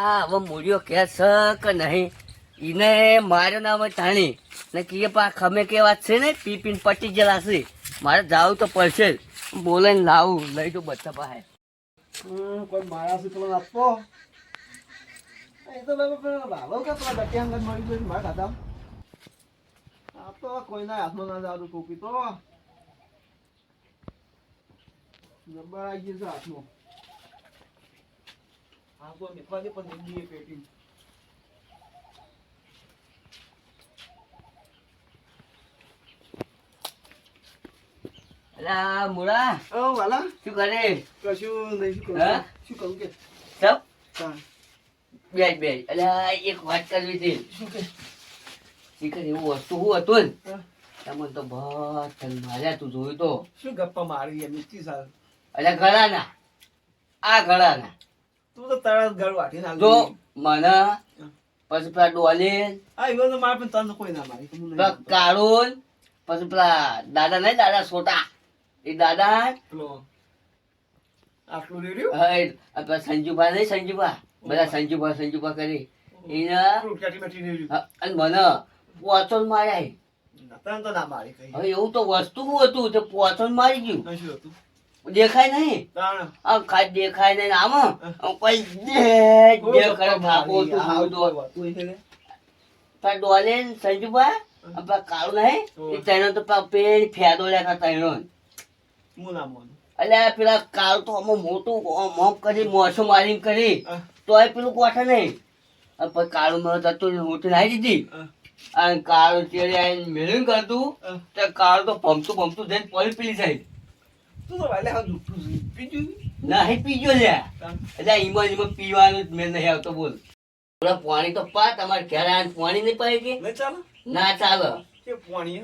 આ હવે મૂળ્યો કે છે કે નહીં? એને માર્યો નામ તાણી. ને કીએ પા, ખમે કે વાત છે ને પી પીને પટી ગયેલા છે. મારે જાવું તો પડશે. જ. બોલે ને લાવું, લઈ તો બધા પાસે. કોઈ મારા છે પેલો આપો. એ તો હાથમાં ના જાવ ટોપી તો. હા તો નીકળવા દે પણ નીકળી પેટી. અલા મુળા ઓ વાલા. શું કરે? કશું નહીં શું કરું? હા? શું કરું કે? સબ? હા. બેજ બેજ અલા એક વાત કરવી હતી. શું કે? શીખર એવું વસ્તુ શું હતું? ને હા. તમને તો બસ તને માર્યા તું જોયું તો. શું ગપ્પા મારી નીચી સાલ અલા ગળાના. આ ગળાના. તું તો તરત ઘર વાટીને આવી જો મને પછી પેલા ડોલે આ એવો તો મારે પણ તને કોઈ ના મારી. કાળુન પછી પેલા દાદા નહીં દાદા છોટા. એ દાદા આટલું રેડ્યું હા, પેલા સંજુભા નહીં સંજુભા. બધા સંજુભા સંજુભા કરી. એને અને મને પોચો માર્યા. તને તો ના મારી હવે એવું તો વસ્તુ હતું? તે પોચો મારી ગયું. શું હતું? દેખાય નહીં? આમ ખાલી દેખાય નહીં આમ? કોઈ દે કરે થાકો તું હાવ દો પણ ડોલે સંજુભા? અને કાળું નહીં? એ તૈનો તો પેલ ફેદો લેતા તૈનો હું ના મોનું અલ્યા પેલા કાળ તો આમાં મોટું આમ કરી મોસો મારી કરી. તોય પેલું કોઠે નહીં. પછી કાળું મને તો મોટી આવી દીધી. અને કાળું ચેડે મેળવીને કરતું. તો કાળું તો ભમતું ભમતું જઈને પડી પેલી સાઈડ તું તો વાલે હા જુઠ્ઠું નહીં પીજો લ્યા એટલે ઈમાં ને પીવાનું જ મેં નહીં આવતો બોલ. બોલા પાણી તો પા તમારે ઘેર પાણી નહીં પાય કે? ના ચાલો. પાણી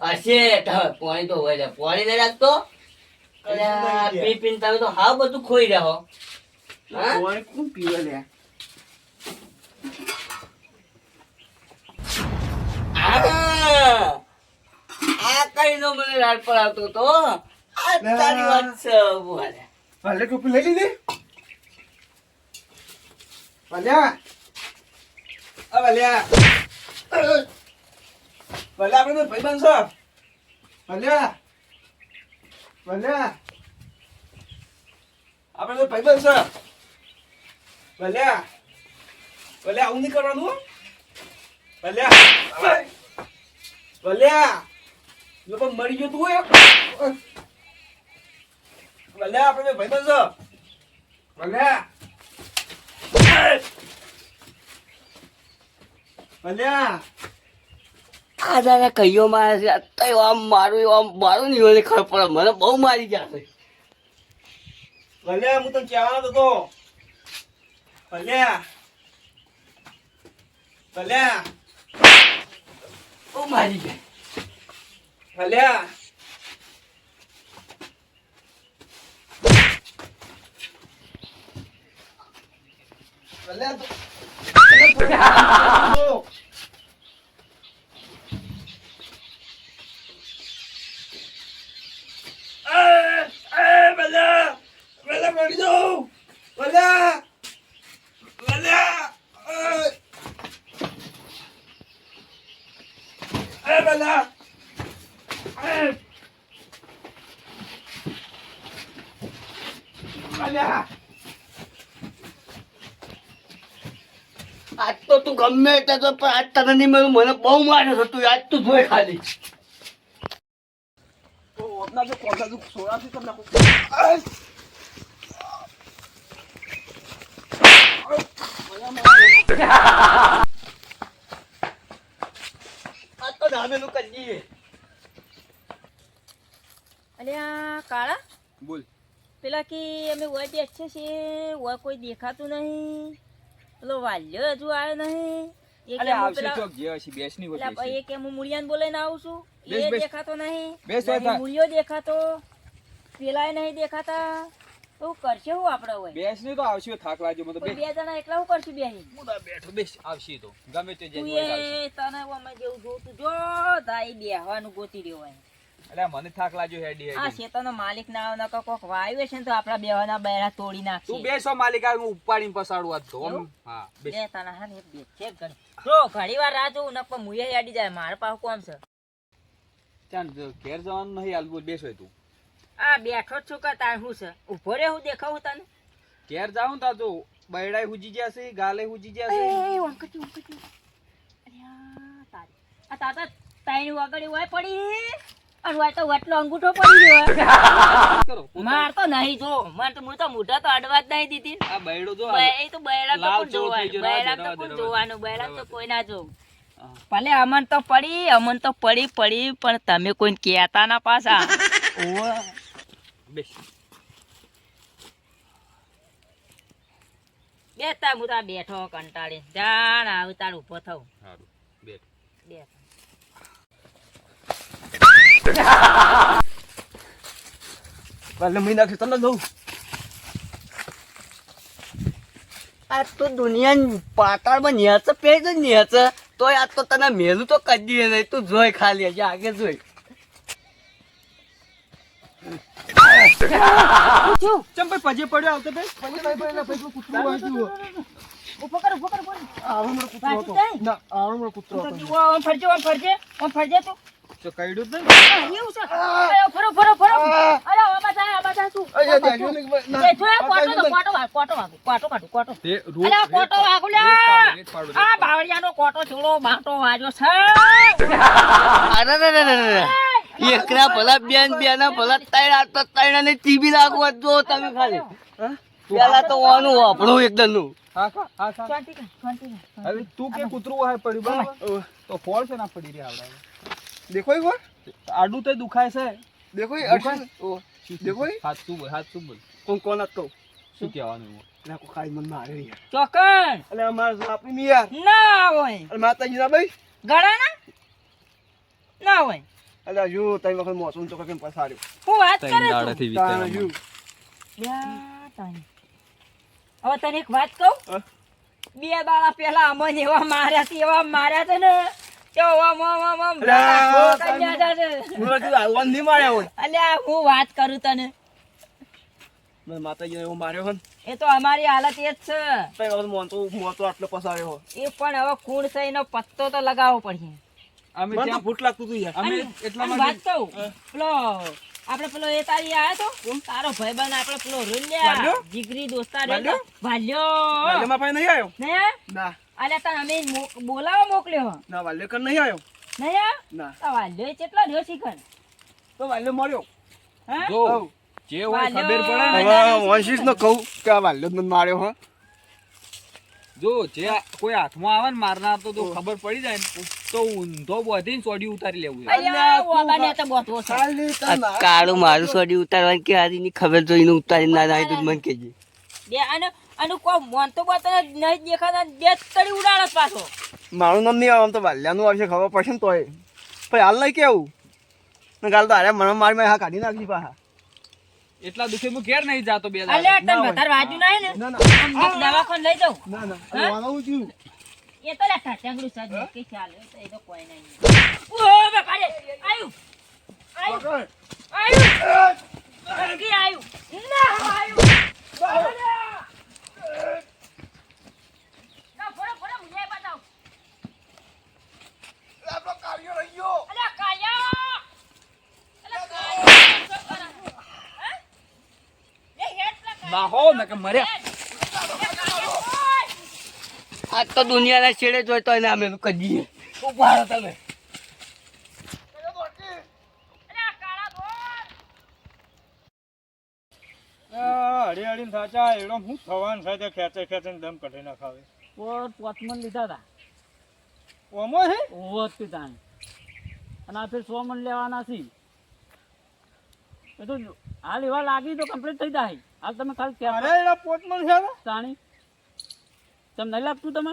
હશે પાણી તો હોય પાણી નહીં રાખતો? પી પીને તમે તો હાવ બધું ખોઈ રહ્યા હો. પાણી કોણ પીવે લે આ કઈ નો મને રાડ પર આવતો તો? આ તારી વાત છે બોલે ભલે ટોપી લઈ લીધી. ભલ્યા આ ભલ્યા ભલે આપણે તો બનશો ભલ્યા ભલ્યા આપણે તો બનશો ભલ્યા ભલ્યા આવું નહીં કરવાનું. ભલ્યા ભલ્યા લોકો મરી જતું તું હોય ભલે આપણે ભાઈ છો. ભલે. ભલે. આ દાદા કહીઓ મારે છે આ તો આમ મારું આમ મારું નહીં હોય ખબર પડે. મને બહુ મારી ગયા છે. ભલે હું તને કહેવાનો હતો. ભલે. ભલે. બહુ મારી ગયા. ભલે. તો- એ, એ, ભલે, ભલે મરી જાઉં. ભલે, ભલે, એ. એ, ભલે, એ. ભલે. આજ તો તું ગમે તે તો પણ આજ તને નહીં મળ્યું મને બહુ માર્યો છે તું આજ તું જોઈ ખાલી. અલ્યા કાળા? બોલ. પેલા કે અમે વય બેસે છીએ વય કોઈ દેખાતું નહીં. પેલો વાલ્યો હજુ આવ્યો નહીં. એ કે હું પેલા- પેલા ભાઈ એ કે હું મૂળિયાને બોલાઈને આવું છું એ દેખાતો નહીં. બેસ, મૂળિયો દેખાતો. પેલાય નહીં દેખાતા. તો કરશે હું આપણે હોય બેસ તો આવશે થાક લાગ્યો મને તો. કોઈ બેસ બે જણા એકલા હું કરશું બેસી હું તો બેઠો બેસ આવશે તો. ગમે તે તું આવશે. તને અમે જેવું જોતું. જો તાઈ બેહવાનું ગોતી રહ્યો હોય. એટલે મને થાક લાગ્યો હેડી આ શેતાનો માલિક ના આવે નકર કોક વાયુ છે ને તો આપણા બેવાના બેરા તોડી તું બેસો માલિક આ હું ઉપાડીને પસાડું આ ધોમ હા બે તાના હા ને બે છે ઘડી. જો ઘણી વાર રાહ જોઉં નકર મુએ હેડી જાય માર પાસે કોમ છે. ચાલ જો ઘેર જવાનું નહીં હાલ બોલ બેસો તું. આ બેઠો છું કે તાર હું છે? ઊભો રે હું દેખાવું તને? ઘેર જાઉં તા તો બૈડાય હુજી ગયા છે ગાલે હુજી ગયા છે. એ વંકટી વંકટી આ તારી. આ તાતા તાઈની વગડી હોય પડી અને હોય તો વટલો અંગૂઠો પડી ગયો માર તો નહીં જો. માર તો તો મોઢા તો અડવા જ નહીં દીધી. આ બૈડો જો એ તો બૈડા તો કોણ જોવાનું? બૈડા તો કોણ જોવાનું? બૈડા તો કોઈ ના જોવું. ભલે અમન તો પડી અમન તો પડી પડી પણ તમે કોઈ કહેતા ના પાછા. ઓ બેસ. બેતા હું બેઠો કંટાળી જાણ આવતા ઊભો થવું બેઠ. બેસ બે એટલે મેં નાખ્યું તમને દઉં. આ તો દુનિયા પાતાળમાં ન્યાચ પેજ છે ન્યાચ તોય આ તો તને મેલું તો કદી નહીં તું જોઈ ખાલી હજી આગે જોઈ ચમ ભાઈ પજે પડ્યો આવતો ભાઈ? પછી ભાઈ ભાઈ ભાઈ કૂતરું વાંચ્યું ઊભો કર ઊભો કર બોલ. આવું મારો કૂતરો હતો. ના આવું મારો કૂતરો હતો. ઓમ ફરજે ઓમ ફરજે ઓમ ફરજે તું. તો કઈડું જ નહીં. એવું છે. અરે, ફરો ફરો ફરો. અરે આવા જાય આવા જાય તું અરે, યાર, ના, એ જોયા કોટો તો કોટો વાગ કોટો વાગ કોટો કાઢું કોટો તે રોજ અરે કોટો વાગુ લે આ. બાવળિયાનો કોટો છોડો બાટો વાજો છે. અરે રે રે રે રે રે. ભલા બેન બેના ભલા ત્રણ આ તો ત્રણ ને ટીવી લાગવા જો તમે ખાલી. હા? પેલા તો ઓનું વાપરું એકદમનું હા ખા હા ખા શાંતિ કર શાંતિ હવે તું કે કૂતરું હોય પડી બરાબર? તો ફોલ છે ના પડી રે આવડા દેખો એક વાર. આડું તો દુખાય છે. દેખો એ? ઓ, દેખો એ હાથ શું બોલ હાથ શું બોલ? કોણ કોણ હતો? શું કહેવાનું એમાં? એટલે આ ખાઈ મને મારે યાર. ચોકન! એટલે અમારા આપી ની યાર. ના હોય. અને માતાજી ના ભાઈ. ગળા ના ના હોય. એટલે હજુ ત્રણ વખત મોસમ તો કેમ હું વાત કરે તાણ. યા. હવે તને એક વાત કહું? બે દાડા પહેલા અમને એવા માર્યા છે એવા માર્યા છે ને. વાત કરું તને. મેં એવો માર્યો હોય એ તો અમારી હાલત એ જ છે. ત્રણ વખત મોતો મોતો આટલો પસાડ્યો એ પણ હવે કુણ છે એનો પત્તો તો લગાવવો પડશે. અમે ત્યાં ભૂખ લાગતું હતું યાર. અમે અને- વાત કહું? પેલો આપણે પેલો એ તારી આયો તો? તારો ભાઈબંધ આપણે પેલો રૂલ્યા. જીગરી દોસ્તાર ભાલ્યો નહીં આવ્યો? ને? ના. અમે મોક- બોલાવવા મોકલ્યો ના વાલ્યકર નહીં આવ્યો નહીં આ? ના. તો વાલ્યો કેટલો રહ્યો શીખર તો વાલ્યો મળ્યો. હા? જો જે હોય ખબર પડે ને. હવે વંશીસ નો કહું કે આ વાલ્યો મને માર્યો હો. જો જે કોઈ હાથમાં આવે ને મારનાર તો ખબર પડી જાય ને તો ઊંધો બોધીને સોડી ઉતારી લેવું કાળું મારું સોડી ઉતારવાની કે હારી ની ખબર જોઈને ઉતારી ના જાય તો મને કહેજે. બે અને અને કોઈ મોનતો બોતો નહીં દેખાતા બે તડી ઉડાડે પાછો. મારું નામ નહીં આવે આમ તો બાલ્યાનું આવશે ખબર પડશે ને તોય. પછી હાલ નહીં કેવું? ને કાલ તો અરે મને મારી મારી હા કાઢી નાખી પાછા. એટલા દુખે હું ઘેર નહીં જાતો બે અલ્યા દાડા. તને. વધારે વાજુ નહીં ને? ના ના. દવાખાને લઈ જાઉં. ના ના. હા? અરે વાળું છું. એ તો લે ટાટાંગડું સજ કે ચાલે એ તો- કોઈ નહીં. ઓ બે પાડે આયુ. આયુ. આયુ. આયુ? ના આયુ. ના ફોડો ફોડો મુજે બતાવ અલ્યા કાયા અલ્યા કાયા હે એ હેડ પ્લા નાહો ને કે મર્યા આ તો દુનિયાના છેડે જોઈ તો એને અમે કજીએ ઊભા તમે હળી સાચા એડો હું થવાનું સાથે ખેંચે ખેંચે દમ કઢી નાખાવે. પોત પોચમન લીધા હતા ઓમો હે? ઓવો પીતા અને આ ફેર સો મન લેવાના છે. એ તો હાલ એવા લાગી તો કમ્પ્લીટ થઈ જાય. હાલ તમે ખાલી અરે એના પોચમણ છે તાણી તમને નહીં લાગતું તમે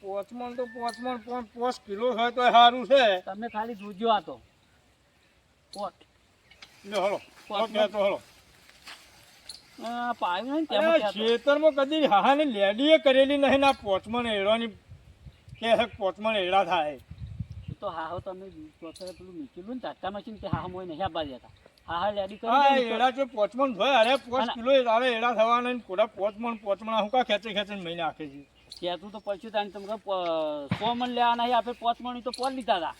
પોચમણ તો પોચમણ પણ પોચ કિલો હોય તો સારું છે. તમે ખાલી જોજો આ તો. પોટ લે હળો. પોચ તો હળો આ પાયું નહીં ને તેમાં અરે કહેતો. ખેતરમાં કદી હાહાની લેડીએ કરેલી નહીં ના પોચમણ એડાની કે કે એડા થાય. તો હાહો તમે પેલું મૂકેલું ને ટાટા મશીન તે હાહો મોય નહીં આપવા જતા હાહા લેડી કરી એડા પોચમણ હોય અરે પોચ કિલો આવે એડા થવાના ને કોડા પોચમણ પોચમણ હું કા ખેંચે ખેંચે મહિને આખે છે. કહેતું તો પછી તાને તમે સો મણ લેવાના આપણે પાંચ તો પોચ લીધા હતા.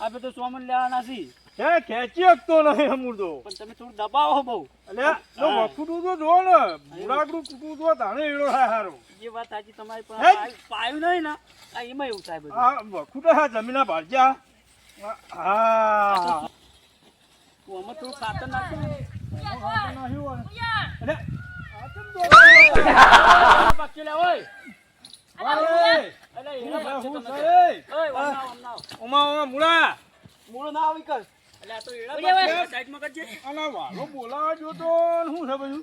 આપણે તો સો મણ લેવાના છીએ હે ખેંચી શકતો નહીં અમૂર તો પણ તમે થોડું દબાવો બહુ એટલે તો વખુડું તો જો ને મુરાકડું કૂટું તો તાણે એડો થાય હારો એ વાત સાચી તમારી પણ પાયું- નહીં ને આ એમાં એવું થાય બધું આ વખુડે હા જમીના ભાજ્યા હા તું આમાં થોડું ખાતર નાખ્યું એટલે ઉમા હું ઓમા મુરા મૂળો ના આવી કર ને.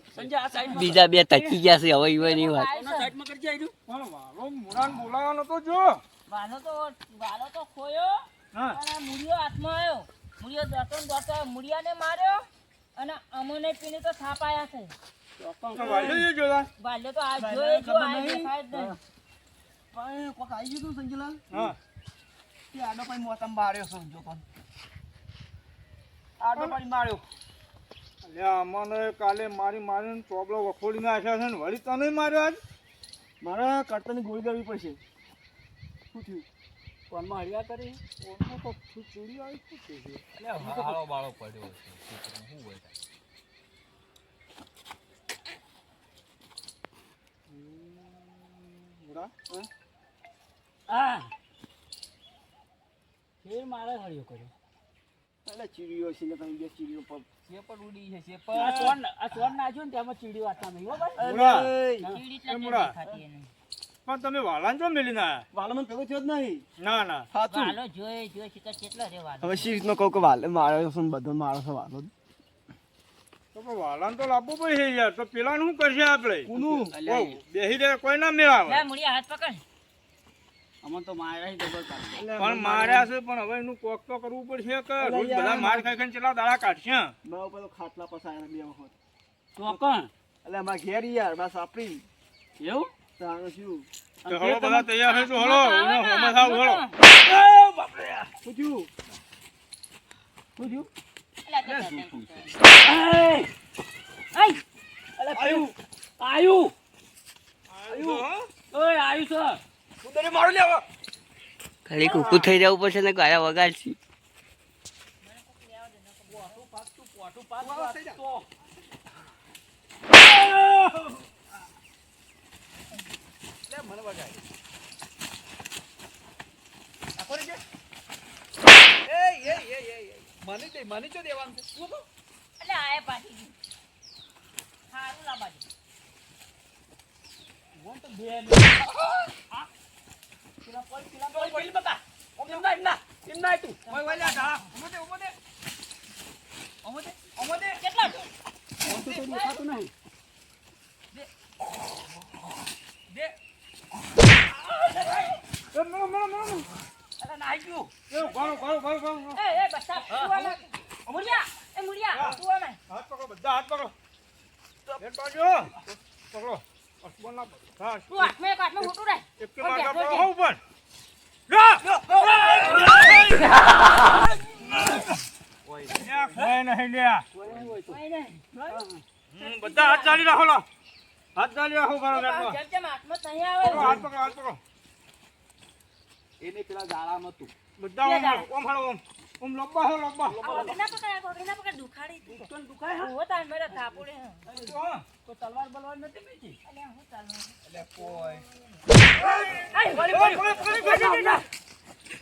બીજા બે તકી ગયા છે હવે ઈવોય નહીં વાત બોલાવાનો તો જો વાલો તો વાલો તો ખોયો અને મૂળિયો હાથમાં આવ્યો મૂળિયો દોતો ને દોતો મૂળિયાને માર્યો અને અમને પીને તો થાપ છે વાલ્યો તો આ જોયે જો આ દેખાય જ નહીં પણ કોક આવી ગયું સંજયલાલ હા તે આડો પછી મોતમ માર્યો છે જો આડો પછી માર્યો. અલ્યા મને કાલે મારી મારીને ચોબલો વખોડી નાખ્યા છે ને વળી તને માર્યો આજ? મારા કરતાની ગોળી કરવી પડશે. શું થયું? ફોનમાં હળિયા કરી? ફોનમાં તો ચૂડી આવી? શું છે હાળો બાળો પડ્યો છે. શું હોય તારે? ફેર મારે હળિયો કર્યો. એટલે ચીડીઓ છે ને તમે બે ચીડીઓ પર શેપડ ઉડી છે શેપડ. આ સોન આ સોન નાખ્યો ને તેમાં ચીડીઓ આતા નહીં હો ભાઈ. મુરા ચીડી. દેખાતી એને? પણ તમે વાલાન જો મેલી ના? વાલો મને ભેગો થયો જ નહીં. ના ના. સાચું. વાલો જોય જોય શિકાર કેટલો રે વાલો. હવે શી રીતનો કહું કે વાલે મારો છે બધો મારો છે વાલો. તો પણ વાલાન તો લાવવું પડશે યાર. તો પેલા શું કરશે આપણે? કુનું. બેહી રહે કોઈ ના મેળાવે. લે મૂળિયા હાથ પકડ. અમને તો માર્યા છે ડબલ કાઢી પણ માર્યા છે પણ હવે એનું કોક તો કરવું પડશે કે રોજ બધા માર ખાઈ ખાઈને ચલા દાડા કાઢશે મારા ઉપર તો ખાટલા પસાયા બે વખત. તો કોણ એટલે અમાર ઘેર યાર બસ આપણી. એવું? તાણે શું? તો હળો બધા તૈયાર થઈશું હળો ઉનો હોમે થાવ હળો. બાપરે! થયું? શું થયું લે તો ચાલ, આય! આયુ આયુ આવ્યું હો? ઓય આયુ સર ખાલી કુકુ થઈ જવું પડશે ને ગાયા વગાડશી મને દે મને દેવાનું છે તું તો એટલે આયા પાછી સારું દે. હું બે પકડો બધા હાથ પકડો. પકડો. બધા હાથ ચાલી રાખો લો. હાથ ચાલી રાખો હાથ પકડો હાથ પકડો. એને પેલા ઝાડામાં હતું બધા ઓમ હાલો, ઓમ. ઓમ ઓમ લંબા હો લંબા આ વગર ના પકડ, આ પકડ, દુખાડી તું. દુખાય હા? હો થાય, મેરા થાપોડે, હા. તો તલવાર બલવાર નથી બીજી. અલે હું તલવાર અલે કોઈ. આય, વળી, વળી.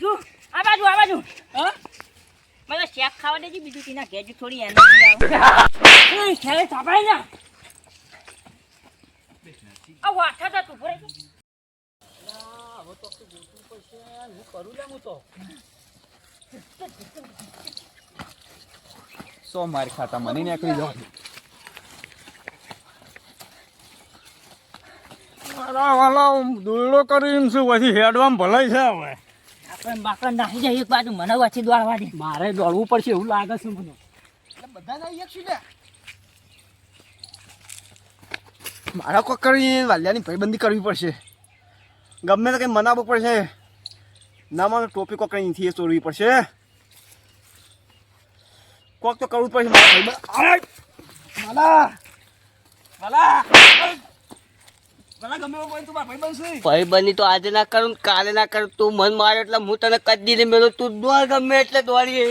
જો, આ બાજુ, આ બાજુ. હા? મને શેક ખાવા દેજે, બીજું તીના ઘેજ થોડી એનર્જી આવે. ખેલે થાપાય ના. આ વાઠા તા તું, ભરાઈ ગયો. હવે તો ગોતવું પડશે. હું કરું લે હું તો. સો માર ખાતા મને નીકળી જવા દે. મારા વાલા દોયડો કરીને શું પછી હેડવામાં ભલાઈ છે હવે. આપણે બાકડા નાખી જાય એક બાજુ મને વાંચી દોડવા દે મારે દોડવું પડશે એવું લાગે છે મને. બધા ના એક શું મારા કોક કરી વાલ્યાની ભાઈબંધી કરવી પડશે. ગમે તો કંઈ મનાવવું પડશે. ના મને ટોપી કોક અહીંથી એ ચોરવી પડશે કોક તો કરવું જ પડશે ભાઈ બની તો આજે ના કરું ને કાલે ના કરું તું મન મારે એટલે હું તને કદી ને મેળો તું દોડ ગમે એટલે દોડીએ.